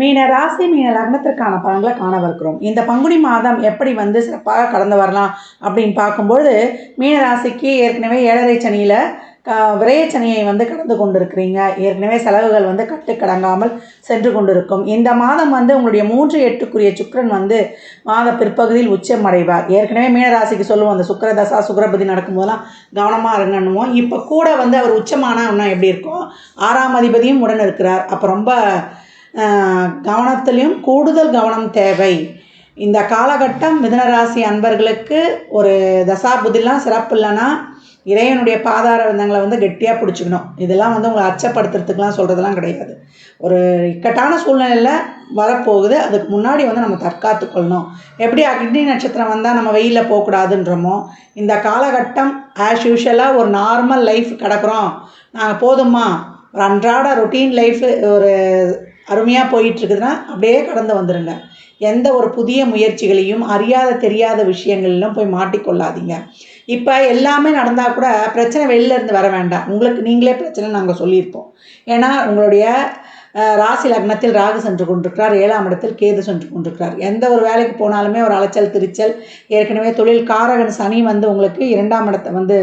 மீன ராசி மீன லக்னத்திற்கான பலன்களை காணவிருக்கிறோம் இந்த பங்குனி மாதம் எப்படி வந்து சிறப்பாக கடந்து வரலாம் அப்படின்னு பார்க்கும்பொழுது மீன ராசிக்கு ஏற்கனவே ஏழரை சனியில் விரயச்சனையை வந்து கடந்து கொண்டிருக்கிறீங்க. ஏற்கனவே செலவுகள் வந்து கட்டுக்கடங்காமல் சென்று கொண்டிருக்கும். இந்த மாதம் வந்து உங்களுடைய மூன்று எட்டுக்குரிய சுக்கிரன் வந்து மாத பிற்பகுதியில் உச்சம் அடைவார். ஏற்கனவே மீனராசிக்கு சொல்லுவோம் அந்த சுக்கிர தசா சுக்கிரபதி நடக்கும்போதெல்லாம் கவனமாக இருங்கன்னுவோம். இப்போ கூட வந்து அவர் உச்சமானா எப்படி இருக்கும்? ஆறாம் அதிபதியும் உடன் இருக்கிறார். அப்போ ரொம்ப கவனத்திலையும் கூடுதல் கவனம் தேவை. இந்த காலகட்டம் மிதனராசி அன்பர்களுக்கு ஒரு தசாபுதிலாம் சிறப்பு இல்லைன்னா இறைவனுடைய பாதார விந்தங்களை வந்து கெட்டியாக பிடிச்சிக்கணும். இதெல்லாம் வந்து உங்களை அச்சப்படுத்துறதுக்கெலாம் சொல்கிறதெல்லாம் கிடையாது. ஒரு இக்கட்டான சூழ்நிலையில் வரப்போகுது. அதுக்கு முன்னாடி வந்து நம்ம தற்காத்து கொள்ளணும். எப்படி அக்னி நட்சத்திரம் வந்தால் நம்ம வெயிலில் போகக்கூடாதுன்றமோ இந்த காலகட்டம் ஆஸ் யூஷுவலாக ஒரு நார்மல் லைஃப் கிடக்குறோம். நாங்கள் போதுமா? ஒரு அன்றாட ரொட்டீன் லைஃப் ஒரு அருமையாக போயிட்டுருக்குதுன்னா அப்படியே கடந்து வந்துடுங்க எந்த ஒரு புதிய முயற்சிகளையும் அறியாத தெரியாத விஷயங்களிலும் போய் மாட்டிக்கொள்ளாதீங்க. இப்போ எல்லாமே நடந்தால் கூட பிரச்சனை வெளிலேருந்து வர வேண்டாம். உங்களுக்கு நீங்களே பிரச்சனை நாங்கள் சொல்லியிருப்போம். ஏன்னா உங்களுடைய ராசி லக்னத்தில் ராகு சென்று கொண்டிருக்கிறார். ஏழாம் இடத்தில் கேது சென்று கொண்டிருக்கிறார். எந்த ஒரு வேலைக்கு போனாலுமே ஒரு அலைச்சல் திருச்சல். ஏற்கனவே தொழில் காரகன் சனி வந்து உங்களுக்கு இரண்டாம் இடத்தை வந்து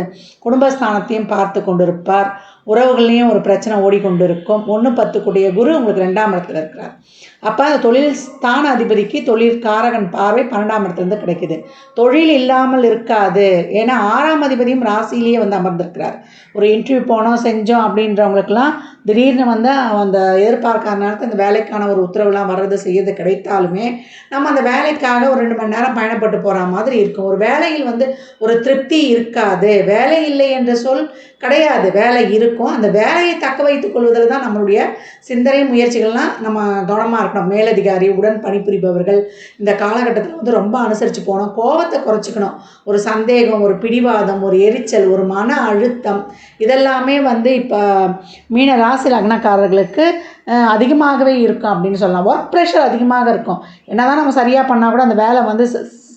குடும்பஸ்தானத்தையும் பார்த்து கொண்டிருப்பார். உறவுகள்லேயும் ஒரு பிரச்சனை ஓடிக்கொண்டு இருக்கும் ஒன்று பத்துக்குடைய குரு உங்களுக்கு ரெண்டாம் இடத்துல இருக்கிறார். அப்போ அந்த தொழில் ஸ்தான அதிபதிக்கு தொழில் காரகன் பார்வை பன்னெண்டாம் இடத்துலேருந்து கிடைக்குது. தொழில் இல்லாமல் இருக்காது. ஏன்னா ஆறாம் அதிபதியும் ராசியிலேயே வந்து அமர்ந்திருக்கிறார். ஒரு இன்டர்வியூ போனோம் செஞ்சோம் அப்படின்றவங்களுக்கெல்லாம் திடீர்னு வந்து அந்த எதிர்பார்க்காத நேரத்தில் அந்த வேலைக்கான ஒரு உத்தரவுலாம் வர்றது செய்யறது கிடைத்தாலுமே நம்ம அந்த வேலைக்காக ஒரு ரெண்டு மணி நேரம் பயணப்பட்டு போகிற மாதிரி இருக்கும். ஒரு வேலையில் வந்து ஒரு திருப்தி இருக்காது. வேலை இல்லை என்ற சொல் கிடையாது. வேலை இருக்கும் இருக்கும். அந்த வேலையை தக்க வைத்துக் கொள்வதில் தான் நம்மளுடைய சிந்தனை முயற்சிகள்லாம் நம்ம கவனமாக இருக்கணும். மேலதிகாரி உடன் பணிபுரிபவர்கள் இந்த காலகட்டத்தில் வந்து ரொம்ப அனுசரித்து போகணும். கோபத்தை குறைச்சிக்கணும். ஒரு சந்தேகம் ஒரு பிடிவாதம் ஒரு எரிச்சல் ஒரு மன அழுத்தம் இதெல்லாமே வந்து இப்போ மீன ராசி லக்னக்காரர்களுக்கு அதிகமாகவே இருக்கும் அப்படின்னு சொல்லலாம். ஒர்க் ப்ரெஷர் அதிகமாக இருக்கும். என்ன தான் நம்ம சரியாக பண்ணால் கூட அந்த வேலை வந்து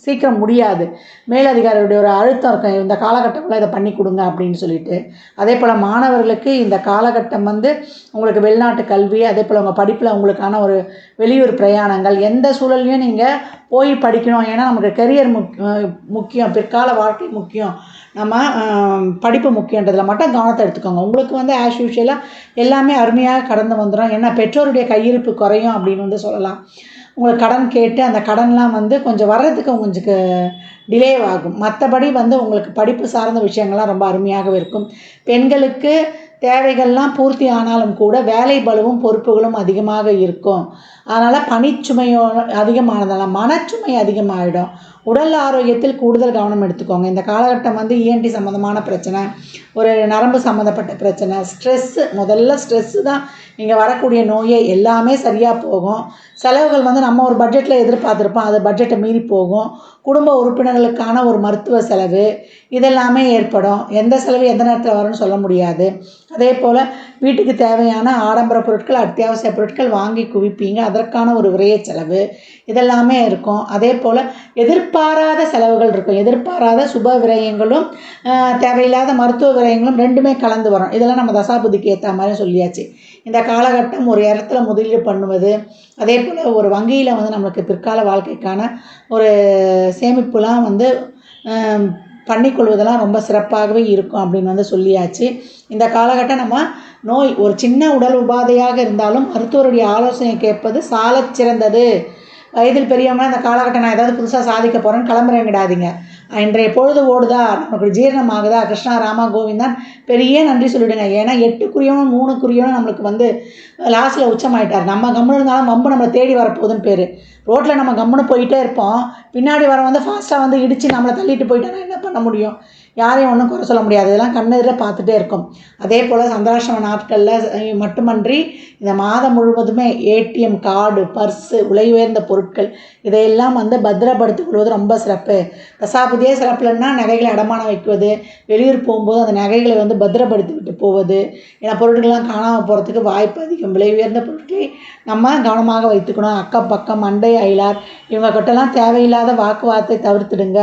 சீக்கிரம் முடியாது. மேலதிகாரியுடைய ஒரு அழுத்தம் இருக்கும். இந்த காலகட்டத்தில் இதை பண்ணி கொடுங்க அப்படின்னு சொல்லிட்டு. அதே போல் மாணவர்களுக்கு இந்த காலகட்டம் வந்து உங்களுக்கு வெளிநாட்டு கல்வி அதே போல் உங்கள் படிப்பில் உங்களுக்கான ஒரு வெளியூர் பிரயாணங்கள் எந்த சூழல்லையும் நீங்கள் போய் படிக்கணும். ஏன்னா நமக்கு கெரியர் முக் முக்கியம். பிற்கால வாழ்க்கை முக்கியம். நம்ம படிப்பு முக்கியன்றதில் மட்டும் கவனத்தை எடுத்துக்கோங்க. உங்களுக்கு வந்து ஆஸ் யூஷுவலாக எல்லாமே அருமையாக கடந்து வந்துடும் ஏன்னா பெற்றோருடைய கையிருப்பு குறையும் அப்படின்னு வந்து சொல்லலாம். உங்களுக்கு கடன் கேட்டு அந்த கடன்லாம் வந்து கொஞ்சம் வர்றதுக்கு உங்களுக்கு டிலே ஆகும். மற்றபடி வந்து உங்களுக்கு படிப்பு சார்ந்த விஷயங்கள்லாம் ரொம்ப அருமையாகவே இருக்கும். பெண்களுக்கு தேவைகள்லாம் பூர்த்தி ஆனாலும் கூட வேலை பளுவும் பொறுப்புகளும் அதிகமாக இருக்கும். அதனால் பணிச்சுமையோ அதிகமானதால் மனச்சுமை அதிகமாகிடும் உடல் ஆரோக்கியத்தில் கூடுதல் கவனம் எடுத்துக்கோங்க. இந்த காலகட்டம் வந்து இஎன்டி சம்மந்தமான பிரச்சனை ஒரு நரம்பு சம்மந்தப்பட்ட பிரச்சனை ஸ்ட்ரெஸ்ஸு முதல்ல ஸ்ட்ரெஸ்ஸு தான் நீங்கள் வரக்கூடிய நோயே எல்லாமே சரியாக போகும். செலவுகள் வந்து நம்ம ஒரு பட்ஜெட்டில் எதிர்பார்த்துருப்போம். அது பட்ஜெட்டை மீறி போகும். குடும்ப உறுப்பினர்களுக்கான ஒரு மருத்துவ செலவு இதெல்லாமே ஏற்படும். எந்த செலவு எந்த நேரத்தில் வரும்னு சொல்ல முடியாது. அதே போல் வீட்டுக்கு தேவையான ஆடம்பர பொருட்கள் அத்தியாவசிய பொருட்கள் வாங்கி குவிப்பீங்க. அதற்கான ஒரு விரைய செலவு இதெல்லாமே இருக்கும். அதே போல் எதிர்பாராத செலவுகள் இருக்கும். எதிர்பாராத சுப விரயங்களும் தேவையில்லாத மருத்துவ விரயங்களும் ரெண்டுமே கலந்து வரும். இதெல்லாம் நம்ம தசாபுதிக்கு ஏற்ற மாதிரி சொல்லியாச்சு. இந்த காலகட்டம் ஒரு இடத்துல முதலீடு பண்ணுவது அதே போல் ஒரு வங்கியில் வந்து நம்மளுக்கு பிற்கால வாழ்க்கைக்கான ஒரு சேமிப்புலாம் வந்து பண்ணிக்கொள்வதெல்லாம் ரொம்ப சிறப்பாகவே இருக்கும் அப்படின்னு வந்து சொல்லியாச்சு. இந்த காலகட்டம் நம்ம நோய் ஒரு சின்ன உடல் உபாதையாக இருந்தாலும் மருத்துவருடைய ஆலோசனை கேட்பது சாலச் சிறந்தது வயதில் பெரியவங்க அந்த காலகட்டம் நான் ஏதாவது புதுசாக சாதிக்க போகிறேன்னு கிளம்புறேங்கிடாதீங்க இன்றைய பொழுது ஓடுதா? நமக்கு ஜீரணம் ஆகுதா கிருஷ்ணா ராமா கோவிந்தான் பெரிய நன்றி சொல்லிவிடுங்க ஏன்னா எட்டுக்குரியவனும் மூணுக்குரியவனும் நம்மளுக்கு வந்து லாஸ்ட்டில் உச்சமாயிட்டார். நம்ம கம்முன்னு இருந்தாலும் வம்பு நம்மளை தேடி வரப்போகுதுன்னு பேர். ரோட்டில் நம்ம கம்முன்னு போயிட்டே இருப்போம். பின்னாடி வர வந்து ஃபாஸ்ட்டாக வந்து இடித்து நம்மளை தள்ளிட்டு போயிட்டோன்னா என்ன பண்ண முடியும்? யாரையும் ஒன்றும் குறை சொல்ல முடியாது. இதெல்லாம் கண்ணெதிரில் பார்த்துட்டே இருக்கும். அதே போல் சந்திராஷ்டம நாட்களில் மட்டுமன்றி இந்த மாதம் முழுவதுமே ஏடிஎம் கார்டு பர்ஸு விலை உயர்ந்த பொருட்கள் இதையெல்லாம் வந்து பத்திரப்படுத்திக் கொள்வது ரொம்ப சிறப்பு. தசாபதியே சிறப்புலன்னா நகைகளை அடமானம் வைக்குவது வெளியூர் போகும்போது அந்த நகைகளை வந்து பத்திரப்படுத்தி விட்டு போவது ஏன்னா பொருட்கள்லாம் காணாமல் போகிறதுக்கு வாய்ப்பு அதிகம். விலை உயர்ந்த பொருட்களை நம்ம கவனமாக வைத்துக்கணும். அக்கம் பக்கம் அண்டை அயலார் இவங்க கிட்டலாம் தேவையில்லாத வாக்குவாதத்தை தவிர்த்துடுங்க.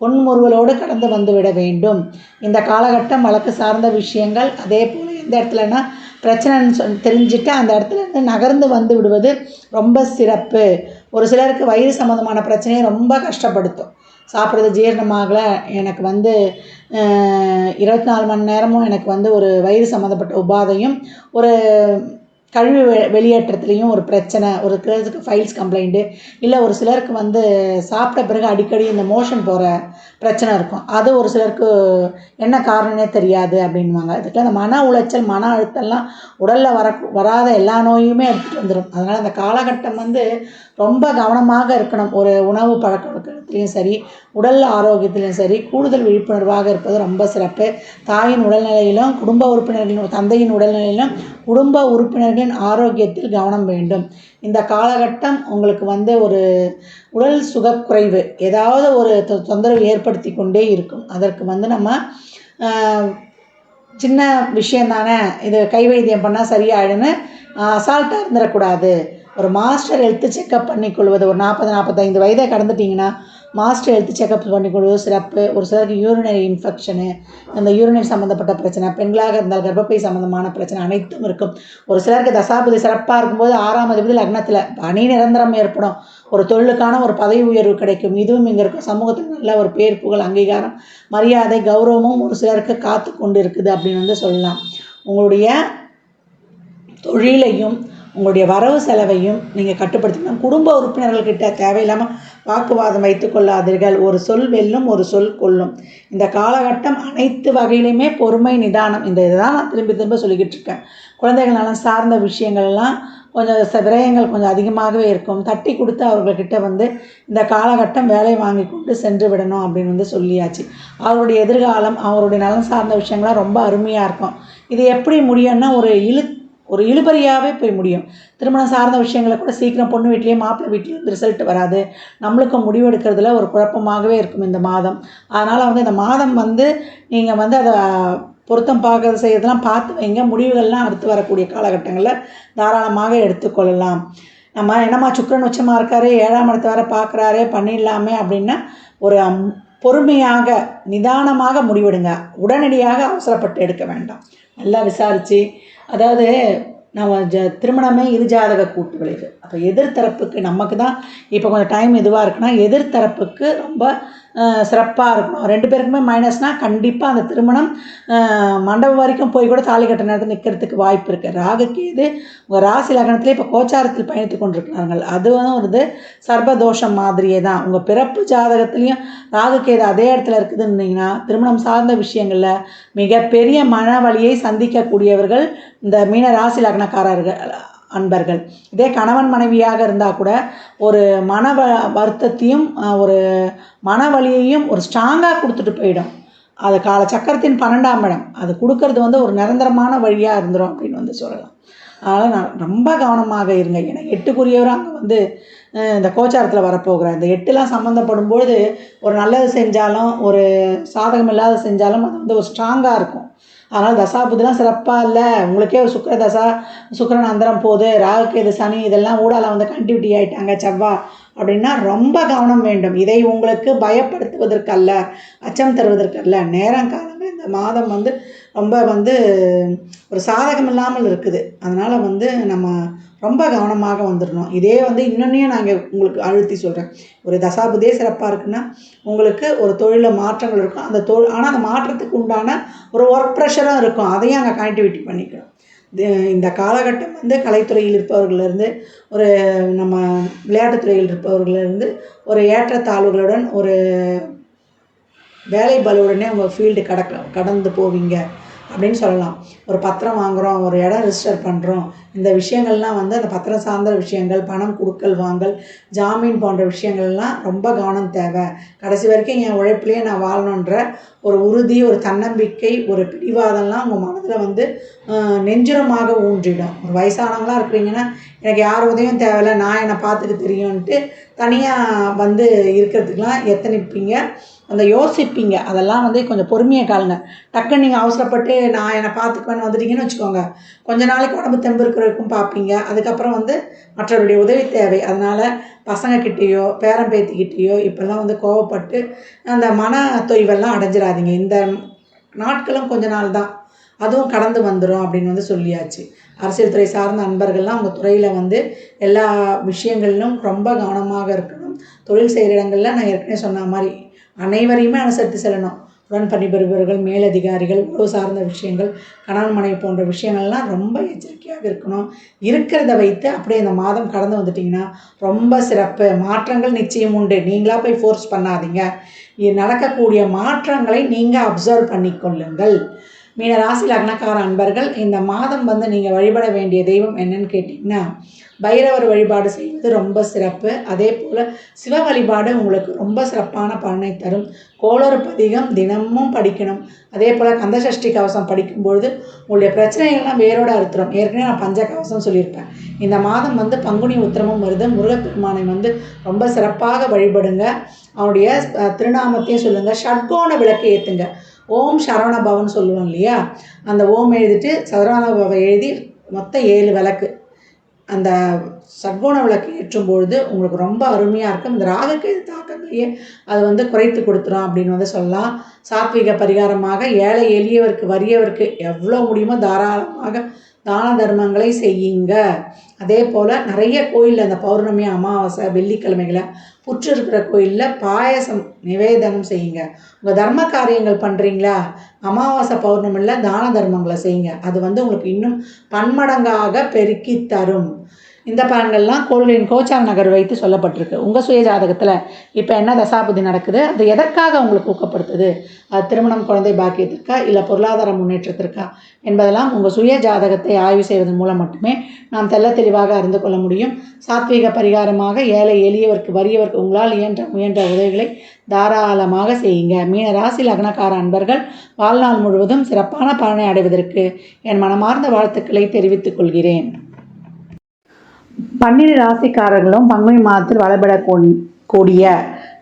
பொன்முறுவலோடு கடந்து வந்துவிட வேண்டும். இந்த காலகட்டம் வழக்கு சார்ந்த விஷயங்கள் அதே போல் எந்த இடத்துலனா பிரச்சனைன்னு சொல் தெரிஞ்சுட்டு அந்த இடத்துலேருந்து நகர்ந்து வந்து விடுவது ரொம்ப சிறப்பு. ஒரு சிலருக்கு வயிறு சம்மந்தமான பிரச்சனையை ரொம்ப கஷ்டப்படுத்தும். சாப்பிட்றது ஜீரணமாகலை எனக்கு வந்து இருபத்தி நாலு மணி நேரமும் எனக்கு வந்து ஒரு வயிறு சம்மந்தப்பட்ட உபாதையும் ஒரு கழிவு வெ வெளியேற்றத்துலேயும் ஒரு பிரச்சனை ஒரு சிலருக்கு ஃபைல்ஸ் கம்ப்ளைண்ட்டு இல்லை ஒரு சிலருக்கு வந்து சாப்பிட்ட பிறகு அடிக்கடி இந்த மோஷன் போகிற பிரச்சனை இருக்கும். அது ஒரு சிலருக்கு என்ன காரணம்னே தெரியாது அப்படின்வாங்க அதுக்கெலாம் இந்த மன உளைச்சல் மன அழுத்தம்லாம் உடலில் வர வராத எல்லா நோயுமே எடுத்துகிட்டு வந்துடும் அதனால் அந்த காலகட்டம் வந்து ரொம்ப கவனமாக இருக்கணும். ஒரு உணவு பழக்க வழக்கத்துலேயும் சரி உடல் ஆரோக்கியத்துலேயும் சரி கூடுதல் விழிப்புணர்வாக இருப்பது ரொம்ப சிறப்பு. தாயின் உடல்நிலையிலும் குடும்ப உறுப்பினர்களின் தந்தையின் உடல்நிலையிலும் குடும்ப உறுப்பினர்களின் ஆரோக்கியத்தில் கவனம் வேண்டும். இந்த காலகட்டம் உங்களுக்கு வந்து ஒரு உடல் சுகக்குறைவு ஏதாவது ஒரு தொ தொந்தரவு ஏற்படுத்தி கொண்டே இருக்கும். அதற்கு வந்து நம்ம சின்ன விஷயம் தானே இது கை வைத்தியம் பண்ணால் சரியாயிடுன்னு அசால்ட்டாக இருந்துடக்கூடாது ஒரு மாஸ்டர் ஹெல்த்து செக்கப் பண்ணிக்கொள்வது. ஒரு நாற்பது நாற்பத்தைந்து வயதை கடந்துட்டிங்கன்னா மாஸ்டர் ஹெல்த் செக்கப் பண்ணிக்கொள்வது சிறப்பு. ஒரு சிலருக்கு யூரினரி இன்ஃபெக்ஷனு அந்த யூரினரி சம்மந்தப்பட்ட பிரச்சனை பெண்களாக இருந்தால் கர்ப்பப்பை சம்மந்தமான பிரச்சனை அனைத்தும் இருக்கும். ஒரு சிலருக்கு தசாபதி சிறப்பாக இருக்கும்போது ஆறாம் அதிபதி லக்னத்தில் பணி நிரந்தரம் ஏற்படும். ஒரு தொழிலுக்கான ஒரு பதவி உயர்வு கிடைக்கும். இதுவும் இங்கே இருக்கும் சமூகத்தில் நல்ல ஒரு பேர் புகழ் அங்கீகாரம் மரியாதை கௌரவமும் ஒரு சிலருக்கு காத்து கொண்டு இருக்குது அப்படின்னு வந்து சொல்லலாம். உங்களுடைய தொழிலையும் உங்களுடைய வரவு செலவையும் நீங்கள் கட்டுப்படுத்திக்கணும். குடும்ப உறுப்பினர்கள்கிட்ட தேவையில்லாமல் வாக்குவாதம் வைத்து கொள்ளாதீர்கள். ஒரு சொல் வெல்லும் ஒரு சொல் கொல்லும். இந்த காலகட்டம் அனைத்து வகையிலையுமே பொறுமை நிதானம். இந்த இதை தான் நான் திரும்பி திரும்ப சொல்லிக்கிட்டு இருக்கேன். குழந்தைகள் நலன் சார்ந்த விஷயங்கள்லாம் கொஞ்சம் ச விரயங்கள் கொஞ்சம் அதிகமாகவே இருக்கும். தட்டி கொடுத்து அவர்கள்கிட்ட வந்து இந்த காலகட்டம் வேலை வாங்கி கொண்டு சென்று விடணும் அப்படின்னு வந்து சொல்லியாச்சு. அவருடைய எதிர்காலம் அவருடைய நலன் சார்ந்த விஷயங்கள்லாம் ரொம்ப அருமையாக இருக்கும். இது எப்படி முடியும்னா ஒரு இழு ஒரு இழுபறியாகவே போய் முடியும். திருமணம் சார்ந்த விஷயங்களை கூட சீக்கிரம் பொண்ணு வீட்லேயும் மாப்பிள்ளை வீட்லேயும் ரிசல்ட் வராது. நம்மளுக்கும் முடிவெடுக்கிறதுல ஒரு குழப்பமாகவே இருக்கும் இந்த மாதம். அதனால் வந்து இந்த மாதம் வந்து நீங்கள் வந்து அதை பொருத்தம் பார்க்கறது செய்யறதெல்லாம் பார்த்து வைங்க. முடிவுகள்லாம் அடுத்து வரக்கூடிய காலகட்டங்களில் தாராளமாக எடுத்துக்கொள்ளலாம். நம்ம என்னம்மா சுக்கரன் உச்சமாக இருக்காரு ஏழாம் இடத்து வேறு பார்க்குறாரு பண்ணிடலாமே அப்படின்னா ஒரு பொறுமையாக நிதானமாக முடிவெடுங்க. உடனடியாக அவசரப்பட்டு எடுக்க வேண்டாம். நல்லா விசாரித்து அதாவது நம்ம ஜ திருமணமே இருஜாதக கூட்டு விளைவு அப்போ எதிர்த்தரப்புக்கு நமக்கு தான் இப்போ கொஞ்சம் டைம் இதுவாக இருக்குன்னா எதிர்த்தரப்புக்கு ரொம்ப சிறப்பாக இருக்கணும் ரெண்டு பேருக்குமே மைனஸ்னால் கண்டிப்பாக அந்த திருமணம் மண்டபம் வரைக்கும் போய் கூட தாலி கட்ட நேரத்தில் நிற்கிறதுக்கு வாய்ப்பு இருக்குது ராகுக்கேது உங்கள் ராசி லக்னத்திலே இப்போ கோச்சாரத்தில் பயணித்து கொண்டிருக்கிறார்கள். அதுவும் ஒரு இது மாதிரியே தான். உங்கள் பிறப்பு ஜாதகத்துலேயும் ராகுக்கேது அதே இடத்துல இருக்குதுன்னீங்கன்னா திருமணம் சார்ந்த விஷயங்களில் மிகப்பெரிய மன வழியை சந்திக்கக்கூடியவர்கள் இந்த மீன ராசி லக்னக்காரர்கள் அன்பர்கள். இதே கணவன் மனைவியாக இருந்தால் கூட ஒரு மன வ வருத்தத்தையும் ஒரு மன வலியையும் ஒரு ஸ்ட்ராங்காக கொடுத்துட்டு போயிடும். அது கால சக்கரத்தின் பன்னெண்டாம் இடம். அது கொடுக்கறது வந்து ஒரு நிரந்தரமான வழியாக இருந்துடும் அப்படின்னு வந்து சொல்லலாம். அதனால் நான் ரொம்ப கவனமாக இருங்க. ஏன்னா எட்டுக்குரியவர் அங்கே வந்து இந்த கோச்சாரத்தில் வரப்போகிறார். இந்த எட்டுலாம் சம்மந்தப்படும் பொழுது ஒரு நல்லது செஞ்சாலும் ஒரு சாதகம் இல்லாத செஞ்சாலும் அது வந்து ஒரு ஸ்ட்ராங்காக இருக்கும். அதனால் தசாபுதிலாம் சிறப்பாக இல்லை. உங்களுக்கே சுக்கர தசா சுக்கரன் அந்தரம் போகுது ராகுகேது சனி இதெல்லாம் ஊடால வந்து கண்டிவிட்டி ஆகிட்டாங்க செவ்வா. அப்படின்னா ரொம்ப கவனம் வேண்டும். இதை உங்களுக்கு பயப்படுத்துவதற்கல்ல அச்சம் தருவதற்கல்ல நேரம் காலங்கள் இந்த மாதம் வந்து ரொம்ப வந்து ஒரு சாதகம் இல்லாமல் இருக்குது. அதனால் வந்து நம்ம ரொம்ப கவனமாக வந்துடணும். இதே வந்து இன்னொன்னையும் நாங்கள் உங்களுக்கு அழுத்தி சொல்கிறேன் ஒரு தசாபுதே சிறப்பாக இருக்குன்னா உங்களுக்கு ஒரு தொழிலில் மாற்றங்கள் இருக்கும். அந்த தொழில் ஆனால் அந்த மாற்றத்துக்கு உண்டான ஒரு ஒர்க் ப்ரெஷரும் இருக்கும். அதையும் அங்கே கனெக்டிவிட்டி பண்ணிக்கணும் இந்த காலகட்டம் வந்து கலைத்துறையில் இருப்பவர்கள்லேருந்து ஒரு நம்ம விளையாட்டுத்துறையில் இருப்பவர்கள்லேருந்து ஒரு ஏற்றத்தாழ்வுகளுடன் ஒரு வேலை பலுவுடனே உங்கள் ஃபீல்டு கடக்க கடந்து போவீங்க. அப்படின்னு சொல்லலாம். ஒரு பத்திரம் வாங்குகிறோம் ஒரு இடம் ரிஜிஸ்டர் பண்ணுறோம் இந்த விஷயங்கள்லாம் வந்து அந்த பத்திரம் சார்ந்த விஷயங்கள் பணம் கொடுக்கல் வாங்கல் ஜாமீன் போன்ற விஷயங்கள்லாம் ரொம்ப கவனம் தேவை. கடைசி வரைக்கும் என் உழைப்புலேயே நான் வாழணுன்ற ஒரு உறுதி ஒரு தன்னம்பிக்கை ஒரு பிடிவாதம்லாம் உங்கள் மனதில் வந்து நெஞ்சுரமாக ஊன்றிடும். ஒரு வயசானவங்களாம் இருக்கிறீங்கன்னா எனக்கு யார் உதவியும் தேவையில்லை நான் என்னை பார்த்துக்க தெரியும்ன்ட்டு தனியாக வந்து இருக்கிறதுக்கெலாம் எத்தனைப்பீங்க? அந்த யோசிப்பீங்க. அதெல்லாம் வந்து கொஞ்சம் பொறுமையாக காலுங்க. டக்குன்னு நீங்கள் அவசரப்பட்டு நான் என்னை பார்த்துக்குவேன்னு வந்துட்டீங்கன்னு வச்சுக்கோங்க. கொஞ்ச நாளைக்கு உடம்பு தெம்பு இருக்கிற வரைக்கும் பார்ப்பீங்க. அதுக்கப்புறம் வந்து மற்றவருடைய உதவி தேவை. அதனால் பசங்கக்கிட்டேயோ பேரன் பேத்திக்கிட்டேயோ இப்போல்லாம் வந்து கோவப்பட்டு அந்த மன தொய்வெல்லாம் அடைஞ்சிடாதீங்க இந்த நாட்களும் கொஞ்ச நாள் தான். அதுவும் கடந்து வந்துடும் அப்படின்னு வந்து சொல்லியாச்சு. அரசியல் துறை சார்ந்த அன்பர்கள்லாம் அவங்க துறையில் வந்து எல்லா விஷயங்களிலும் ரொம்ப கவனமாக இருக்கணும். தொழில் செய்கிற இடங்களில் நான் ஏற்கனவே சொன்ன மாதிரி அனைவரையுமே அனுசரித்து செல்லணும். உடன் பணிபுரிபவர்கள் மேலதிகாரிகள் உறவு சார்ந்த விஷயங்கள் கணவன் மனைவி போன்ற விஷயங்கள்லாம் ரொம்ப எச்சரிக்கையாக இருக்கணும். இருக்கிறத வைத்து அப்படியே இந்த மாதம் கடந்து வந்துட்டிங்கன்னா ரொம்ப சிறப்பு. மாற்றங்கள் நிச்சயம் உண்டு. நீங்களாக போய் ஃபோர்ஸ் பண்ணாதீங்க. நடக்கக்கூடிய மாற்றங்களை நீங்கள் அப்சர்வ் பண்ணிக்கொள்ளுங்கள். மீன ராசி லக்னக்கார அன்பர்கள் இந்த மாதம் வந்து நீங்கள் வழிபட வேண்டிய தெய்வம் என்னன்னு கேட்டிங்கன்னா பைரவர் வழிபாடு செய்வது ரொம்ப சிறப்பு. அதே போல் சிவ வழிபாடு உங்களுக்கு ரொம்ப சிறப்பான பலனை தரும். கோளறு பதிகம் தினமும் படிக்கணும். அதே போல் கந்தசஷ்டி கவசம் படிக்கும்பொழுது உங்களுடைய பிரச்சனைகள்லாம் வேரோட அறுத்துறோம் ஏற்கனவே நான் பஞ்ச கவசம் சொல்லியிருப்பேன். இந்த மாதம் வந்து பங்குனி உத்திரமும் வருது. முருகப்பெருமானை வந்து ரொம்ப சிறப்பாக வழிபடுங்க. அவனுடைய திருநாமத்தையும் சொல்லுங்கள் ஷட்கோண விளக்கு ஏற்றுங்க ஓம் சரவண பவன் சொல்லுவோம் இல்லையா? அந்த ஓம் எழுதிட்டு சரவண பவன் எழுதி மொத்தம் ஏழு விளக்கு. அந்த சட்கோண விளக்கு ஏற்றும் பொழுது உங்களுக்கு ரொம்ப அருமையாக இருக்கும். இந்த ராகுக்கு தாக்கங்களையே அது வந்து குறைத்து கொடுத்துரும் அப்படின்னு வந்து சொல்லலாம். சாத்விக பரிகாரமாக ஏழை எளியவருக்கு வறியவருக்கு எவ்வளோ முடியுமோ தாராளமாக தான தர்மங்களை செய்யுங்க. அதே போல் நிறைய கோயிலில் அந்த பௌர்ணமி அமாவாசை வெள்ளிக்கிழமைகளை புற்று இருக்கிற கோயிலில் பாயசம் நிவேதனம் செய்யுங்க. உங்கள் தர்ம காரியங்கள் பண்ணுறீங்களா அமாவாசை பௌர்ணமியில் தான தர்மங்களை செய்யுங்க. அது வந்து உங்களுக்கு இன்னும் பன்மடங்காக பெருக்கி தரும். இந்த பலன்கள்லாம் கோள்களின் கோச்சார நகர் வைத்து சொல்லப்பட்டிருக்கு. உங்கள் சுய ஜாதகத்தில் இப்போ என்ன தசாபுதி நடக்குது? அது எதற்காக உங்களுக்கு ஊக்கப்படுத்துது? அது திருமணம் குழந்தை பாக்கியத்திற்கா இல்லை பொருளாதார முன்னேற்றத்திற்கா என்பதெல்லாம் உங்கள் சுய ஜாதகத்தை ஆய்வு செய்வதன் மூலம் மட்டுமே நாம் தெல்ல தெளிவாக அறிந்து கொள்ள முடியும். சாத்வீக பரிகாரமாக ஏழை எளியவருக்கு வறியவருக்கு உங்களால் இயன்ற முயன்ற உதவிகளை தாராளமாக செய்யுங்க. மீன ராசி லக்னக்கார அன்பர்கள் வாழ்நாள் முழுவதும் சிறப்பான பலனை அடைவதற்கு என் மனமார்ந்த வாழ்த்துக்களை தெரிவித்துக் கொள்கிறேன். பன்னிரு ராசிக்காரர்களும் பங்குனி மாதத்தில் வழிபட கூடிய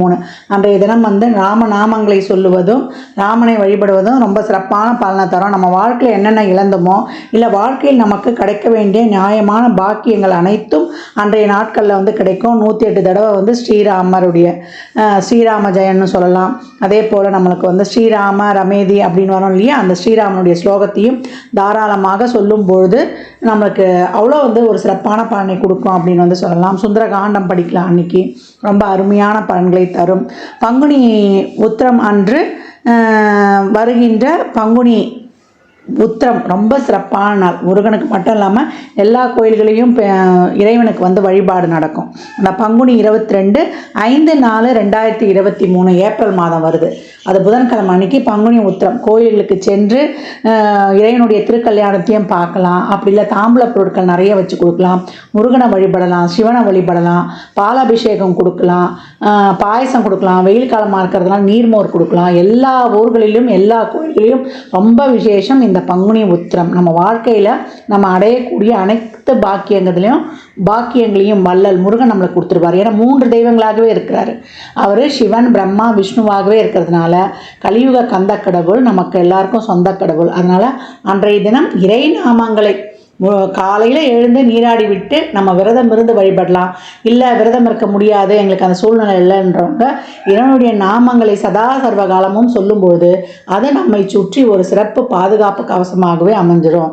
மூணு அன்றைய தினம் வந்து ராம நாமங்களை சொல்லுவதும் ராமனை வழிபடுவதும் ரொம்ப சிறப்பான பலனை தரும். நம்ம வாழ்க்கையில் என்னென்ன இழந்தோமோ இல்லை வாழ்க்கையில் நமக்கு கிடைக்க வேண்டிய நியாயமான பாக்கியங்கள் அனைத்தும் அன்றைய நாட்களில் வந்து கிடைக்கும். நூற்றி எட்டு தடவை வந்து ஸ்ரீராமருடைய ஸ்ரீராம ஜெயன்னு சொல்லலாம். அதே போல் நம்மளுக்கு வந்து ஸ்ரீராம ரமேதி அப்படின்னு வரும் இல்லையா? அந்த ஸ்ரீராமனுடைய ஸ்லோகத்தையும் தாராளமாக சொல்லும் பொழுது நம்மளுக்கு அவ்வளோ வந்து ஒரு சிறப்பான பலனை கொடுக்கும் அப்படின்னு வந்து சொல்லலாம். சுந்தரகாண்டம் படிக்கலாம் அன்னைக்கு. ரொம்ப அருமையான பலன்களை தரும். பங்குனி உத்திரம் அன்று வருகின்ற பங்குனி உத்திரம் ரொம்ப சிறப்பான நாள். முருகனுக்கு மட்டும் இல்லாமல் எல்லா கோயில்களையும் இறைவனுக்கு வந்து வழிபாடு நடக்கும். அந்த பங்குனி இருபத்தி ரெண்டு ஐந்து நாலு ரெண்டாயிரத்தி இருபத்தி மூணு ஏப்ரல் மாதம் வருது. அது புதன்கிழமை அன்னைக்கு பங்குனி உத்திரம். கோயில்களுக்கு சென்று இறைவனுடைய திருக்கல்யாணத்தையும் பார்க்கலாம். அப்படி இல்லை தாம்பூல பொருட்கள் நிறைய வச்சு கொடுக்கலாம். முருகனை வழிபடலாம் சிவனை வழிபடலாம் பாலாபிஷேகம் கொடுக்கலாம் பாயசம் கொடுக்கலாம் வெயில் காலமாக இருக்கிறதுனால நீர்மோர் கொடுக்கலாம். எல்லா ஊர்களிலும் எல்லா கோயில்களிலும் ரொம்ப விசேஷம் இந்த இந்த பங்குனி உத்திரம். நம்ம வாழ்க்கையில் நம்ம அடையக்கூடிய அனைத்து பாக்கியங்களையும் பாக்கியங்களையும் வள்ளல் முருகன் நம்மளுக்கு கொடுத்துருவார் ஏன்னா மூன்று தெய்வங்களாகவே இருக்கிறாரு. அவர் சிவன் பிரம்மா விஷ்ணுவாகவே இருக்கிறதுனால கலியுக கந்த கடவுள் நமக்கு எல்லாருக்கும் சொந்த கடவுள் அதனால் அன்றைய தினம் இறை நாமங்களை காலையில் எழுந்து நீராடி விட்டு நம்ம விரதம் இருந்து வழிபடலாம். இல்லை விரதம் இருக்க முடியாது எங்களுக்கு அந்த சூழ்நிலை இல்லைன்றவங்க இறைவனுடைய நாமங்களை சதா சர்வ காலமும் சொல்லும்போது அது நம்மை சுற்றி ஒரு சிறப்பு பாதுகாப்பு கவசமாகவே அமைஞ்சிரும்.